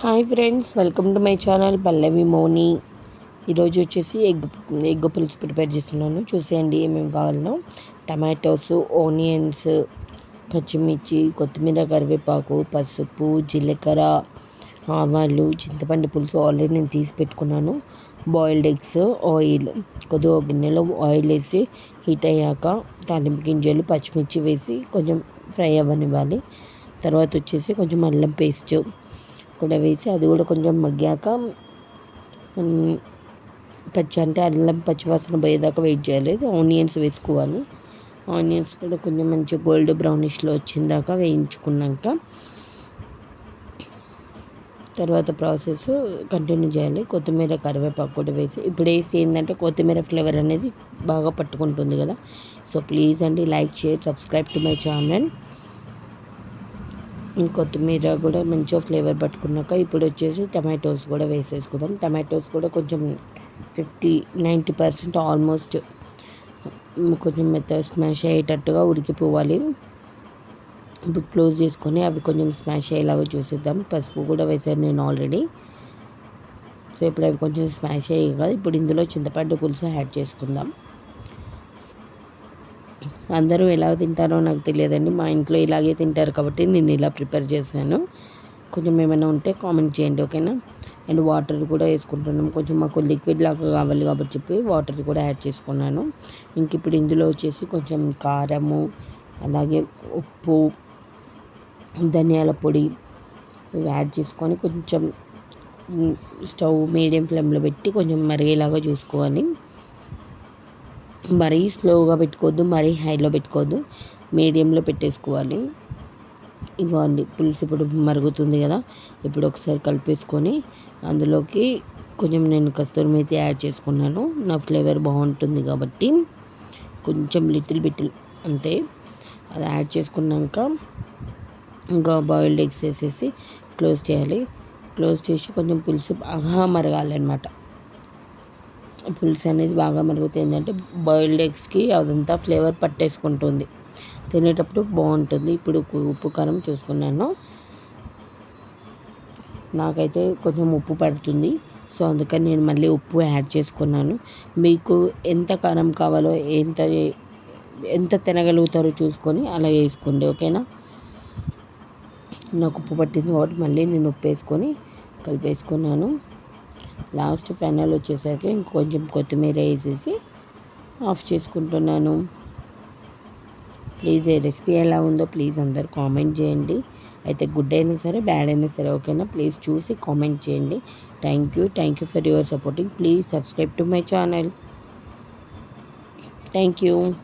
Hi friends welcome to my channel Pallavi Moni. ఈరోజు వచ్చేసి egg egg పులుసు prepare చేస్తున్నాను. చూసేయండి ఏమేమి కావాలో టమాటోస్ ఆనియన్స్ పచ్చిమిర్చి కొత్తిమీర కరివేపాకు పసుపు జీలకర్ర ఆవాలు చింతపండు పులుసు ఆల్రెడీ నేను తీసి పెట్టుకున్నాను. బాయిల్డ్ ఎగ్స్ ఆయిల్ కొద్దిగా గిన్నెలో ఆయిల్ వేసి హీట్ అయ్యాక తాలింపు గింజలు పచ్చిమిర్చి వేసి కొంచెం ఫ్రై అవ్వనివ్వాలి. తర్వాత వచ్చేసి కొంచెం అల్లం పేస్ట్. కూడా వేసి అది కూడా కొంచెం మగ్గాక పచ్చి అంటే అల్లం పచ్చివాసన పోయేదాకా వెయిట్ చేయాలి. ఆనియన్స్ వేసుకోవాలి. ఆనియన్స్ కూడా కొంచెం మంచి గోల్డ్ బ్రౌనిష్లో వచ్చిందాక వేయించుకున్నాక తర్వాత ప్రాసెస్ కంటిన్యూ చేయాలి. కొత్తిమీర కరివేపాకు కూడా వేసి ఇప్పుడు వేసి ఏంటంటే కొత్తిమీర ఫ్లేవర్ అనేది బాగా పట్టుకుంటుంది కదా. సో ప్లీజ్ అండి like share subscribe to my channel. కొత్తిమీర కూడా మంచిగా ఫ్లేవర్ పట్టుకున్నాక ఇప్పుడు వచ్చేసి టమాటోస్ కూడా వేసేసుకుందాం. టమాటోస్ కూడా కొంచెం ఫిఫ్టీ నైంటీ పర్సెంట్ ఆల్మోస్ట్ కొంచెం మెత్త స్మాష్ అయ్యేటట్టుగా ఉడికిపోవాలి. ఇప్పుడు క్లోజ్ చేసుకొని అవి కొంచెం స్మాష్ అయ్యేలాగా చూసేద్దాం. పసుపు కూడా వేసాను నేను ఆల్రెడీ. సో ఇప్పుడు అవి కొంచెం స్మాష్ అయ్యాయి కదా ఇప్పుడు ఇందులో చింతపండు పులుసు యాడ్ చేసుకుందాం. అందరూ ఎలా తింటారో నాకు తెలియదండి. మా ఇంట్లో ఇలాగే తింటారు కాబట్టి నేను ఇలా ప్రిపేర్ చేశాను. కొంచెం ఏమైనా ఉంటే కామెంట్ చేయండి ఓకేనా? అండ్ వాటర్ కూడా వేసుకుంటున్నాం. కొంచెం మాకు లిక్విడ్ లాగా కావాలి కాబట్టి చెప్పి వాటర్ కూడా యాడ్ చేసుకున్నాను. ఇంక ఇప్పుడు ఇందులో వచ్చేసి కొంచెం కారము అలాగే ఉప్పు ధనియాల పొడి ఇవి యాడ్ చేసుకొని కొంచెం స్టవ్ మీడియం ఫ్లేమ్లో పెట్టి కొంచెం మరిగేలాగా చూసుకోవాలి. మరీ స్లోగా పెట్టుకోవద్దు మరీ హైలో పెట్టుకోవద్దు. మీడియంలో పెట్టేసుకోవాలి. ఇవ్వండి పులుసు ఇప్పుడు మరుగుతుంది కదా ఇప్పుడు ఒకసారి కలిపేసుకొని అందులోకి కొంచెం నేను కస్తూరి మేతి యాడ్ చేసుకున్నాను. నా ఫ్లేవర్ బాగుంటుంది కాబట్టి కొంచెం లిటిల్ బిటిల్ అంతే. అది యాడ్ చేసుకున్నాక ఇంకా బాయిల్డ్ ఎగ్స్ వేసేసి క్లోజ్ చేయాలి. క్లోజ్ చేసి కొంచెం పులుసు బాగా మరగాలి అనమాట పులుసు అనేది బాగా మరుగుతుంది ఏంటంటే బాయిల్డ్ ఎగ్స్కి అదంతా ఫ్లేవర్ పట్టేసుకుంటుంది. తినేటప్పుడు బాగుంటుంది. ఇప్పుడు ఉప్పు కారం చూసుకున్నాను. నాకైతే కొంచెం ఉప్పు పడుతుంది. సో అందుకని నేను మళ్ళీ ఉప్పు యాడ్ చేసుకున్నాను. మీకు ఎంత కారం కావాలో ఎంత ఎంత తినగలుగుతారో చూసుకొని అలా వేసుకోండి. ఓకేనా? నాకు ఉప్పు పట్టింది కాబట్టి మళ్ళీ నేను ఉప్పు వేసుకొని కలిపేసుకున్నాను. లాస్ట్ ఫైనల్ వచ్చేసరికి ఇంకొంచెం కొత్తిమీర వేసేసి ఆఫ్ చేసుకుంటున్నాను. ప్లీజ్ రెసిపీ ఎలా ఉందో ప్లీజ్ అందరు కామెంట్ చేయండి. అయితే గుడ్ అయినా సరే బ్యాడ్ అయినా సరే ఓకేనా? ప్లీజ్ చూసి కామెంట్ చేయండి. Thank you thank you for your supporting. Please subscribe to my channel. Thank you.